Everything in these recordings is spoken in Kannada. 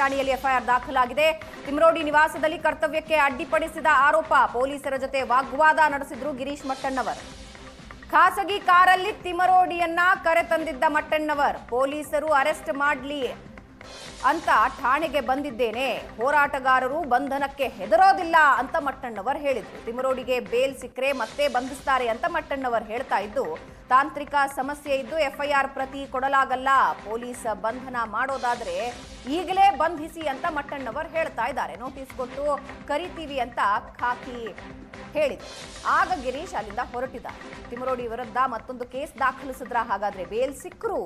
ಠಾಣೆಯಲ್ಲಿ ಎಫ್ಐಆರ್ ದಾಖಲಾಗಿದೆ. ತಿಮ್ರೋಡಿ ನಿವಾಸದಲ್ಲಿ ಕರ್ತವ್ಯಕ್ಕೆ ಅಡ್ಡಿಪಡಿಸಿದ ಆರೋಪ ಪೊಲೀಸರ ಜೊತೆ ವಾಗ್ವಾದ ನಡೆಸಿದ್ರು ಗಿರೀಶ್ ಮಟ್ಟಣ್ಣವರ್. ಖಾಸಗಿ ಕಾರಲ್ಲಿ ತಿಮರೋಡಿಯನ್ನ ಕರೆತಂದಿದ್ದ ಮಟ್ಟಣ್ಣವರ್, ಪೊಲೀಸರು ಅರೆಸ್ಟ್ ಮಾಡ್ಲಿ ಅಂತ ಠಾಣೆಗೆ ಬಂದಿದ್ದೇನೆ. ಹೋರಾಟಗಾರರು ಬಂಧನಕ್ಕೆ ಹೆದರೋದಿಲ್ಲ ಅಂತ ಮಟ್ಟಣ್ಣವರ್ ಹೇಳಿದ್ರು. ತಿಮರೋಡಿಗೆ ಬೇಲ್ ಸಿಕ್ಕರೆ ಮತ್ತೆ ಬಂಧಿಸ್ತಾರೆ ಅಂತ ಮಟ್ಟಣ್ಣವರ್ ಹೇಳ್ತಾ ಇದ್ದು ತಾಂತ್ರಿಕ ಸಮಸ್ಯೆ ಇದ್ದು ಎಫ್ಐಆರ್ ಪ್ರತಿ ಕೊಡಲಾಗಲ್ಲ. ಪೊಲೀಸ್ ಬಂಧನ ಮಾಡೋದಾದ್ರೆ ಈಗಲೇ ಬಂಧಿಸಿ ಅಂತ ಮಟ್ಟಣ್ಣವರ್ ಹೇಳ್ತಾ ಇದ್ದಾರೆ. ನೋಟಿಸ್ ಕೊಟ್ಟು ಕರಿತೀವಿ ಅಂತ ಖಾಕಿ ಹೇಳಿದೆ ಆಗ ಗಿರೀಶ್ ಅಲ್ಲಿಂದ ಹೊರಟಿದ ತಿಮರೋಡಿ ವಿರುದ್ಧ ಮತ್ತೊಂದು ಕೇಸ್ ದಾಖಲಿಸಿದ್ರ ಹಾಗಾದ್ರೆ ಬೇಲ್ ಸಿಕ್ಕರು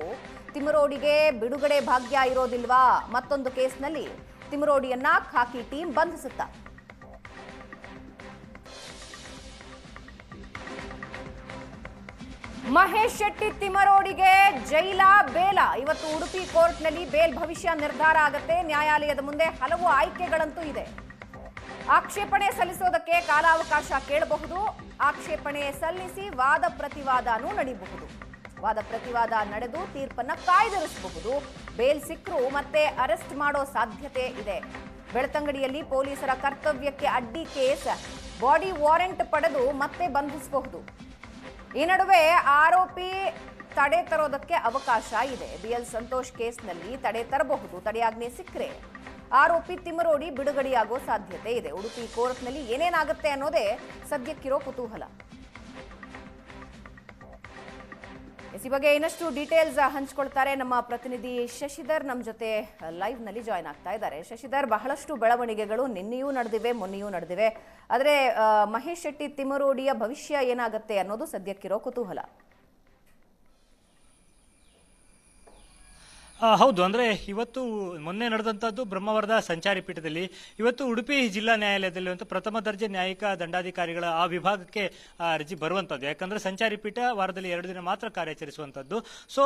ತಿಮರೋಡಿಗೆ ಬಿಡುಗಡೆ ಭಾಗ್ಯ ಇರೋದಿಲ್ವಾ? ಮತ್ತೊಂದು ಕೇಸ್ನಲ್ಲಿ ತಿಮರೋಡಿಯನ್ನ ಖಾಕಿ ಟೀಮ್ ಬಂಧಿಸುತ್ತ? ಮಹೇಶ್ ಶೆಟ್ಟಿ ತಿಮರೋಡಿಗೆ ಜೈಲ ಬೇಲ. ಇವತ್ತು ಉಡುಪಿ ಕೋರ್ಟ್ನಲ್ಲಿ ಬೇಲ್ ಭವಿಷ್ಯ ನಿರ್ಧಾರ ಆಗುತ್ತೆ. ನ್ಯಾಯಾಲಯದ ಮುಂದೆ ಹಲವು ಆಯ್ಕೆಗಳಂತೂ ಇದೆ. ಆಕ್ಷೇಪಣೆ ಸಲ್ಲಿಸೋದಕ್ಕೆ ಕಾಲಾವಕಾಶ ಕೇಳಬಹುದು. ಆಕ್ಷೇಪಣೆ ಸಲ್ಲಿಸಿ ವಾದ ಪ್ರತಿವಾದನೂ ನಡೆಯಬಹುದು ವಾದ ಪ್ರತಿವಾದ ನಡೆದು ತೀರ್ಪನ್ನ ಕಾಯ್ದಿರಿಸಬಹುದು. ಬೇಲ್ ಸಿಕ್ಕರು ಮತ್ತೆ ಅರೆಸ್ಟ್ ಮಾಡೋ ಸಾಧ್ಯತೆ ಇದೆ. ಬೆಳ್ತಂಗಡಿಯಲ್ಲಿ ಪೊಲೀಸರ ಕರ್ತವ್ಯಕ್ಕೆ ಅಡ್ಡಿ ಕೇಸ್. ಬಾಡಿ ವಾರೆಂಟ್ ಪಡೆದು ಮತ್ತೆ ಬಂಧಿಸಬಹುದು. ಈ ನಡುವೆ ಆರೋಪಿ ತಡೆ ತರೋದಕ್ಕೆ ಅವಕಾಶ ಇದೆ. ಬಿಎಲ್ ಸಂತೋಷ್ ಕೇಸ್ನಲ್ಲಿ ತಡೆ ತರಬಹುದು. ತಡೆಯಾಜ್ಞೆ ಸಿಕ್ಕರೆ ಆರೋಪಿ ತಿಮರೋಡಿ ಬಿಡುಗಡೆಯಾಗೋ ಸಾಧ್ಯತೆ ಇದೆ. ಉಡುಪಿ ಕೋರ್ಟ್ನಲ್ಲಿ ಏನೇನಾಗುತ್ತೆ ಅನ್ನೋದೇ ಸದ್ಯಕ್ಕಿರೋ ಕುತೂಹಲ. ಈ ಬಗ್ಗೆ ಇನ್ನಷ್ಟು ಡೀಟೇಲ್ಸ್ ಹಂಚ್ಕೊಳ್ತಾರೆ ನಮ್ಮ ಪ್ರತಿನಿಧಿ ಶಶಿಧರ್ ನಮ್ಮ ಜೊತೆ ಲೈವ್ನಲ್ಲಿ ಜಾಯ್ನ್ ಆಗ್ತಾ ಇದ್ದಾರೆ. ಶಶಿಧರ್, ಬಹಳಷ್ಟು ಬೆಳವಣಿಗೆಗಳು ನಿನ್ನೆಯೂ ನಡೆದಿವೆ, ಮೊನ್ನೆಯೂ ನಡೆದಿವೆ. ಆದರೆ ಮಹೇಶ್ ಶೆಟ್ಟಿ ತಿಮರೋಡಿಯ ಭವಿಷ್ಯ ಏನಾಗುತ್ತೆ ಅನ್ನೋದು ಸದ್ಯಕ್ಕಿರೋ ಕುತೂಹಲ. ಹೌದು, ಅಂದ್ರೆ ಇವತ್ತು ಮೊನ್ನೆ ನಡೆದಂಥದ್ದು ಬ್ರಹ್ಮವರದ ಸಂಚಾರಿ ಪೀಠದಲ್ಲಿ, ಇವತ್ತು ಉಡುಪಿ ಜಿಲ್ಲಾ ನ್ಯಾಯಾಲಯದಲ್ಲಿ ಅಂತ ಪ್ರಥಮ ದರ್ಜೆ ನ್ಯಾಯಿಕ ದಂಡಾಧಿಕಾರಿಗಳ ಆ ವಿಭಾಗಕ್ಕೆ ಅರ್ಜಿ ಬರುವಂತದ್ದು ಯಾಕಂದ್ರೆ ಸಂಚಾರಿ ಪೀಠ ವಾರದಲ್ಲಿ ಎರಡು ದಿನ ಮಾತ್ರ ಕಾರ್ಯಾಚರಿಸುವಂಥದ್ದು. ಸೊ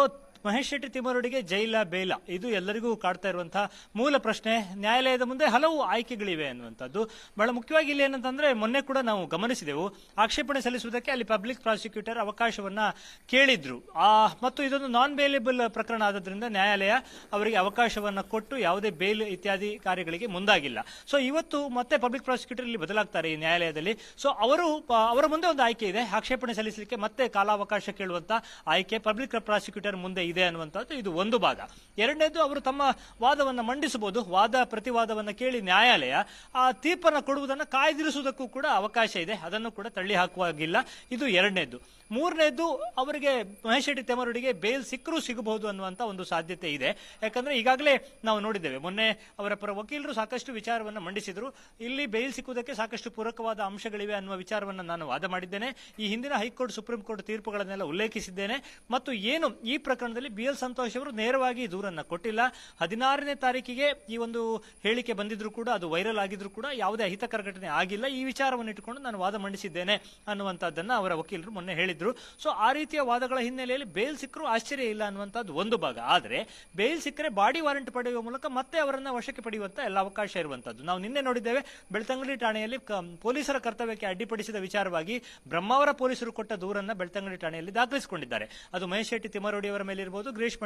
ಮಹೇಶ್ ಶೆಟ್ಟಿ ತಿಮ್ಮರೂರಿಗೆ ಜೈಲ ಬೇಲ. ಇದು ಎಲ್ಲರಿಗೂ ಕಾಡ್ತಾ ಇರುವಂತಹ ಮೂಲ ಪ್ರಶ್ನೆ. ನ್ಯಾಯಾಲಯದ ಮುಂದೆ ಹಲವು ಆಯ್ಕೆಗಳಿವೆ ಅನ್ನುವಂಥದ್ದು. ಬಹಳ ಮುಖ್ಯವಾಗಿ ಇಲ್ಲಿ ಏನಂತಂದ್ರೆ ಮೊನ್ನೆ ಕೂಡ ನಾವು ಗಮನಿಸಿದೆವು. ಆಕ್ಷೇಪಣೆ ಸಲ್ಲಿಸುವುದಕ್ಕೆ ಅಲ್ಲಿ ಪಬ್ಲಿಕ್ ಪ್ರಾಸಿಕ್ಯೂಟರ್ ಅವಕಾಶವನ್ನ ಕೇಳಿದ್ರು. ಆ, ಮತ್ತು ಇದೊಂದು ನಾನ್ ಬೇಲೇಬಲ್ ಪ್ರಕರಣ ಆದ್ರಿಂದ ನ್ಯಾಯಾಲಯ ಅವರಿಗೆ ಅವಕಾಶವನ್ನ ಕೊಟ್ಟು ಯಾವುದೇ ಬೇಲ್ ಇತ್ಯಾದಿ ಕಾರ್ಯಗಳಿಗೆ ಮುಂದಾಗಿಲ್ಲ. ಸೊ ಇವತ್ತು ಮತ್ತೆ ಪಬ್ಲಿಕ್ ಪ್ರಾಸಿಕ್ಯೂಟರ್ ಇಲ್ಲಿ ಬದಲಾಗ್ತಾರೆ ಈ ನ್ಯಾಯಾಲಯದಲ್ಲಿ. ಸೊ ಅವರು ಅವರ ಮುಂದೆ ಒಂದು ಆಯ್ಕೆ ಇದೆ. ಆಕ್ಷೇಪಣೆ ಸಲ್ಲಿಸಲಿಕ್ಕೆ ಮತ್ತೆ ಕಾಲಾವಕಾಶ ಕೇಳುವಂತ ಆಯ್ಕೆ. ಪಬ್ಲಿಕ್ ಪ್ರಾಸಿಕ್ಯೂಟರ್ ಮುಂದೆ ಇದೆ ಅನ್ನುವಂಥದ್ದು ಇದು ಒಂದು ಭಾಗ ಎರಡನೇದು ಅವರು ತಮ್ಮ ವಾದವನ್ನು ಮಂಡಿಸಬಹುದು. ವಾದ ಪ್ರತಿವಾದವನ್ನು ಕೇಳಿ ನ್ಯಾಯಾಲಯ ಆ ತೀರ್ಪನ್ನು ಕೊಡುವುದನ್ನು ಕಾಯ್ದಿರಿಸುವುದಕ್ಕೂ ಕೂಡ ಅವಕಾಶ ಇದೆ. ಅದನ್ನು ಕೂಡ ತಳ್ಳಿ ಹಾಕುವಾಗಿಲ್ಲ. ಇದು ಎರಡನೇದು. ಮೂರನೇದು ಅವರಿಗೆ ಮಹೇಶ್ ಶೆಟ್ಟಿ ತೆಮರಡಿಗೆ ಬೇಲ್ ಸಿಕ್ಕರೂ ಸಿಗಬಹುದು ಅನ್ನುವಂಥ ಒಂದು ಸಾಧ್ಯತೆ ಇದೆ. ಯಾಕಂದ್ರೆ ಈಗಾಗಲೇ ನಾವು ನೋಡಿದ್ದೇವೆ, ಮೊನ್ನೆ ಅವರ ಪರ ವಕೀಲರು ಸಾಕಷ್ಟು ವಿಚಾರವನ್ನು ಮಂಡಿಸಿದರು. ಇಲ್ಲಿ ಬೇಲ್ ಸಿಕ್ಕುವುದಕ್ಕೆ ಸಾಕಷ್ಟು ಪೂರಕವಾದ ಅಂಶಗಳಿವೆ ಅನ್ನುವ ವಿಚಾರವನ್ನು ನಾನು ವಾದ ಮಾಡಿದ್ದೇನೆ. ಈ ಹಿಂದಿನ ಹೈಕೋರ್ಟ್, ಸುಪ್ರೀಂ ಕೋರ್ಟ್ ತೀರ್ಪುಗಳನ್ನೆಲ್ಲ ಉಲ್ಲೇಖಿಸಿದ್ದೇನೆ. ಮತ್ತು ಏನು ಈ ಪ್ರಕರಣದಲ್ಲಿ ಬಿ ಎಲ್ ಸಂತೋಷ್ ಅವರು ನೇರವಾಗಿ ದೂರನ್ನ ಕೊಟ್ಟಿಲ್ಲ. ಹದಿನಾರನೇ ತಾರೀಕಿಗೆ ಈ ಒಂದು ಹೇಳಿಕೆ ಬಂದಿದ್ರು ಕೂಡ, ಅದು ವೈರಲ್ ಆಗಿದ್ರು ಕೂಡ ಯಾವುದೇ ಅಹಿತಕರ ಘಟನೆ ಆಗಿಲ್ಲ. ಈ ವಿಚಾರವನ್ನು ಇಟ್ಟುಕೊಂಡು ನಾನು ವಾದ ಮಂಡಿಸಿದ್ದೇನೆ ಅನ್ನುವಂಥದ್ದನ್ನ ಅವರ ವಕೀಲರು ಮೊನ್ನೆ ಹೇಳಿದ್ರು. ಸೊ ಆ ರೀತಿಯ ವಾದಗಳ ಹಿನ್ನೆಲೆಯಲ್ಲಿ ಬೇಲ್ ಸಿಕ್ಕರೂ ಆಶ್ಚರ್ಯ ಇಲ್ಲ ಅನ್ನುವಂಥದ್ದು ಒಂದು ಭಾಗ. ಆದರೆ, ಬೇಲ್ ಸಿಕ್ಕರೆ ಬಾಡಿ ವಾರೆಂಟ್ ಪಡೆಯುವ ಮೂಲಕ ಮತ್ತೆ ಅವರನ್ನ ವಶಕ್ಕೆ ಪಡೆಯುವಂತ ಎಲ್ಲ ಅವಕಾಶ ಇರುವಂತದ್ದು ನಾವು ನಿನ್ನೆ ನೋಡಿದ್ದೇವೆ, ಬೆಳ್ತಂಗಡಿ ಠಾಣೆಯಲ್ಲಿ ಪೊಲೀಸರ ಕರ್ತವ್ಯಕ್ಕೆ ಅಡ್ಡಿಪಡಿಸಿದ ವಿಚಾರವಾಗಿ ಬ್ರಹ್ಮಾವರ ಪೊಲೀಸರು ಕೊಟ್ಟ ದೂರನ್ನ ಬೆಳ್ತಂಗಡಿ ಠಾಣೆಯಲ್ಲಿ ದಾಖಲಿಸಿಕೊಂಡಿದ್ದಾರೆ. ಅದು ಮಹೇಶ್ ಶೆಟ್ಟಿ ತಿಮ್ಮರೋಡಿ ಅವರ ಮೇಲೆ ಇರಬಹುದು ಗಿರೀಶ್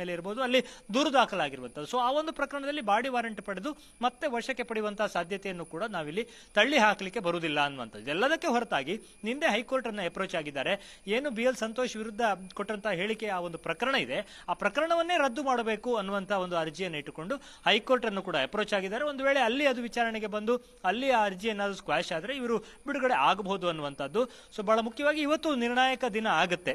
ಮೇಲೆ ಇರ್ಬೋದು, ಅಲ್ಲಿ ದೂರು ದಾಖಲಾಗಿರುವಂಥದ್ದು. ಸೊ ಆ ಒಂದು ಪ್ರಕರಣದಲ್ಲಿ ಬಾಡಿ ವಾರೆಂಟ್ ಪಡೆದು ಮತ್ತೆ ವಶಕ್ಕೆ ಪಡೆಯುವಂತಹ ಸಾಧ್ಯತೆಯನ್ನು ಕೂಡ ನಾವಿಲ್ಲಿ ತಳ್ಳಿ ಹಾಕಲಿಕ್ಕೆ ಬರುವುದಿಲ್ಲ ಅನ್ನುವಂಥದ್ದು. ಎಲ್ಲದಕ್ಕೆ ಹೊರತಾಗಿ ನಿನ್ನೆ ಹೈಕೋರ್ಟ್ ಅನ್ನ ಅಪ್ರೋಚ್ ಆಗಿದ್ದಾರೆ. ಏನು ಬಿ ಎಲ್ ಸಂತೋಷ್ ವಿರುದ್ಧ ಕೊಟ್ಟಂತಹ ಹೇಳಿಕೆ ಆ ಒಂದು ಪ್ರಕರಣ ಇದೆ. ಆ ಪ್ರಕರಣವನ್ನೇ ರದ್ದು ಮಾಡಬೇಕು ಅನ್ನುವಂತ ಒಂದು ಅರ್ಜಿಯನ್ನು ಇಟ್ಟುಕೊಂಡು ಹೈಕೋರ್ಟ್ ಅನ್ನು ಕೂಡ ಅಪ್ರೋಚ್ ಆಗಿದ್ದಾರೆ. ಒಂದು ವೇಳೆ ಅಲ್ಲಿ ಅದು ವಿಚಾರಣೆಗೆ ಬಂದು ಅಲ್ಲಿ ಆ ಅರ್ಜಿ ಏನಾದರೂ ಸ್ಕ್ವಾಶ್ ಆದರೆ ಇವರು ಬಿಡುಗಡೆ ಆಗಬಹುದು ಅನ್ನುವಂಥದ್ದು. ಸೊ ಬಹಳ ಮುಖ್ಯವಾಗಿ ಇವತ್ತು ನಿರ್ಣಾಯಕ ದಿನ ಆಗುತ್ತೆ.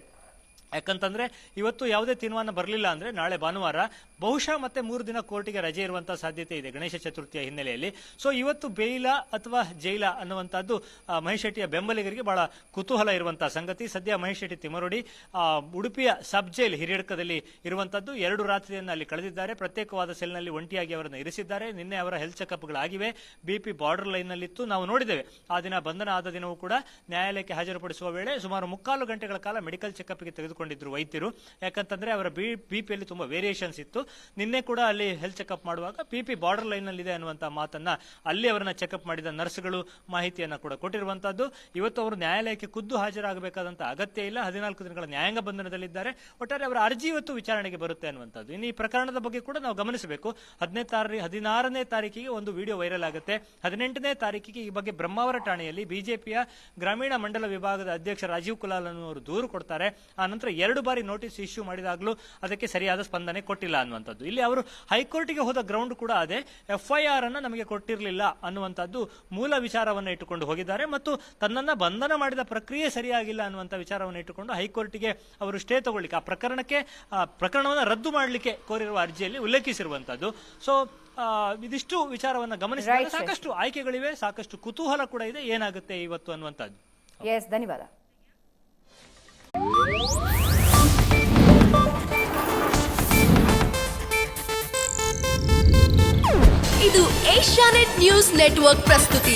ಯಾಕಂತಂದ್ರೆ ಇವತ್ತು ಯಾವುದೇ ತೀರ್ಮಾನ ಬರಲಿಲ್ಲ ಅಂದ್ರೆ ನಾಳೆ ಭಾನುವಾರ ಬಹುಶಃ ಮತ್ತೆ ಮೂರು ದಿನ ಕೋರ್ಟಿಗೆ ರಜೆ ಇರುವಂತಹ ಸಾಧ್ಯತೆ ಇದೆ ಗಣೇಶ ಚತುರ್ಥಿಯ ಹಿನ್ನೆಲೆಯಲ್ಲಿ. ಸೊ ಇವತ್ತು ಬೇಯಿಲ ಅಥವಾ ಜೈಲ ಅನ್ನುವಂಥದ್ದು ಮಹೇಶ್ ಶೆಟ್ಟಿಯ ಬೆಂಬಲಿಗರಿಗೆ ಬಹಳ ಕುತೂಹಲ ಇರುವಂತಹ ಸಂಗತಿ. ಸದ್ಯ ಮಹೇಶ್ ಶೆಟ್ಟಿ ತಿಮರೋಡಿ ಉಡುಪಿಯ ಸಬ್ ಜೈಲ್ ಹಿರಿಯಡ್ಕದಲ್ಲಿ ಇರುವಂತದ್ದು ಎರಡು ರಾತ್ರಿಯನ್ನು ಅಲ್ಲಿ ಕಳೆದಿದ್ದಾರೆ. ಪ್ರತ್ಯೇಕವಾದ ಸೆಲ್ನಲ್ಲಿ ಒಂಟಿಯಾಗಿ ಅವರನ್ನು ಇರಿಸಿದ್ದಾರೆ. ನಿನ್ನೆ ಅವರ ಹೆಲ್ತ್ ಚೆಕಪ್ಗಳಾಗಿವೆ. ಬಿಪಿ ಬಾರ್ಡರ್ ಲೈನ್ ನಲ್ಲಿತ್ತು ನಾವು ನೋಡಿದ್ದೇವೆ. ಆ ದಿನ ಬಂಧನ ಆದ ದಿನವೂ ಕೂಡ ನ್ಯಾಯಾಲಯಕ್ಕೆ ಹಾಜರುಪಡಿಸುವ ವೇಳೆ ಸುಮಾರು ಮುಕ್ಕಾಲು ಗಂಟೆಗಳ ಕಾಲ ಮೆಡಿಕಲ್ ಚೆಕಪ್ಗೆ ತೆಗೆದುಕೊಂಡು ತೆಗೆದುಕೊಂಡಿದ್ರು ವೈದ್ಯರು. ಯಾಕಂತಂದ್ರೆ ಅವರ ಬಿ ಬಿ ಪಿಯಲ್ಲಿ ತುಂಬಾ ವೇರಿಯೇಷನ್ಸ್ ಇತ್ತು. ನಿನ್ನೆ ಕೂಡ ಅಲ್ಲಿ ಹೆಲ್ತ್ ಚೆಕಪ್ ಮಾಡುವಾಗ ಬಿ ಪಿ ಬಾರ್ಡರ್ ಲೈನ್ ಅಲ್ಲಿ ಇದೆ ಅನ್ನುವಂತ ಮಾತನ್ನ ಅಲ್ಲಿ ಅವರನ್ನ ಚೆಕಪ್ ಮಾಡಿದ ನರ್ಸ್ಗಳು ಮಾಹಿತಿಯನ್ನ ಕೂಡ ಕೊಟ್ಟಿರುವಂತದ್ದು ಇವತ್ತು ಅವರು ನ್ಯಾಯಾಲಯಕ್ಕೆ ಖುದ್ದು ಹಾಜರಾಗಬೇಕಾದಂತ ಅಗತ್ಯ ಇಲ್ಲ. ಹದಿನಾಲ್ಕು ದಿನಗಳ ನ್ಯಾಯಾಂಗ ಬಂಧನದಲ್ಲಿದ್ದಾರೆ. ಒಟ್ಟಾರೆ ಅವರ ಅರ್ಜಿ ಇವತ್ತು ವಿಚಾರಣೆಗೆ ಬರುತ್ತೆ ಅನ್ನುವಂಥದ್ದು. ಇನ್ನು ಈ ಪ್ರಕರಣದ ಬಗ್ಗೆ ಕೂಡ ನಾವು ಗಮನಿಸಬೇಕು. ಹದಿನೈದು ಹದಿನಾರನೇ ತಾರೀಕಿಗೆ ಒಂದು ವಿಡಿಯೋ ವೈರಲ್ ಆಗುತ್ತೆ. ಹದಿನೆಂಟನೇ ತಾರೀಕಿಗೆ ಈ ಬಗ್ಗೆ ಬ್ರಹ್ಮಾವರ ಠಾಣೆಯಲ್ಲಿ ಬಿಜೆಪಿಯ ಗ್ರಾಮೀಣ ಮಂಡಲ ವಿಭಾಗದ ಅಧ್ಯಕ್ಷ ರಾಜೀವ್ ಕುಲಾಲ್ ಅನ್ನುವರು ದೂರು ಕೊಡ್ತಾರೆ. ಆ ನಂತರ ಎರಡು ಬಾರಿ ನೋಟಿಸ್ ಇಶ್ಯೂ ಮಾಡಿದಾಗಲೂ ಅದಕ್ಕೆ ಸರಿಯಾದ ಸ್ಪಂದನೆ ಕೊಟ್ಟಿಲ್ಲ ಅನ್ನುವಂಥದ್ದು. ಇಲ್ಲಿ ಅವರು ಹೈಕೋರ್ಟ್ಗೆ ಹೋದ ಗ್ರೌಂಡ್ ಕೂಡ ಅದೇ. ಎಫ್ಐಆರ್ ಅನ್ನ ನಮಗೆ ಕೊಟ್ಟಿರಲಿಲ್ಲ ಅನ್ನುವಂಥದ್ದು ಮೂಲ ವಿಚಾರವನ್ನು ಇಟ್ಟುಕೊಂಡು ಹೋಗಿದ್ದಾರೆ ಮತ್ತು ತನ್ನನ್ನ ಬಂಧನ ಮಾಡಿದ ಪ್ರಕ್ರಿಯೆ ಸರಿಯಾಗಿಲ್ಲ ಅನ್ನುವಂಥ ವಿಚಾರವನ್ನು ಇಟ್ಟುಕೊಂಡು ಹೈಕೋರ್ಟ್ಗೆ ಅವರು ಸ್ಟೇ ತಗೊಳ್ಳಿಕ್ಕೆ ಆ ಪ್ರಕರಣಕ್ಕೆ ಪ್ರಕರಣವನ್ನು ರದ್ದು ಮಾಡಲಿಕ್ಕೆ ಕೋರಿರುವ ಅರ್ಜಿಯಲ್ಲಿ ಉಲ್ಲೇಖಿಸಿರುವಂತದ್ದು ಸೊ ಇದಿಷ್ಟು ವಿಚಾರವನ್ನ ಗಮನಿಸಿದಾಗ ಸಾಕಷ್ಟು ಆಯ್ಕೆಗಳಿವೆ ಸಾಕಷ್ಟು ಕುತೂಹಲ ಕೂಡ ಇದೆ. ಏನಾಗುತ್ತೆ ಇವತ್ತು ಅನ್ನುವಂಥದ್ದು? ಎಸ್ ಧನ್ಯವಾದ. ಏಷ್ಯಾನೆಟ್ ನ್ಯೂಸ್ ನೆಟ್ವರ್ಕ್ ಪ್ರಸ್ತುತಿ.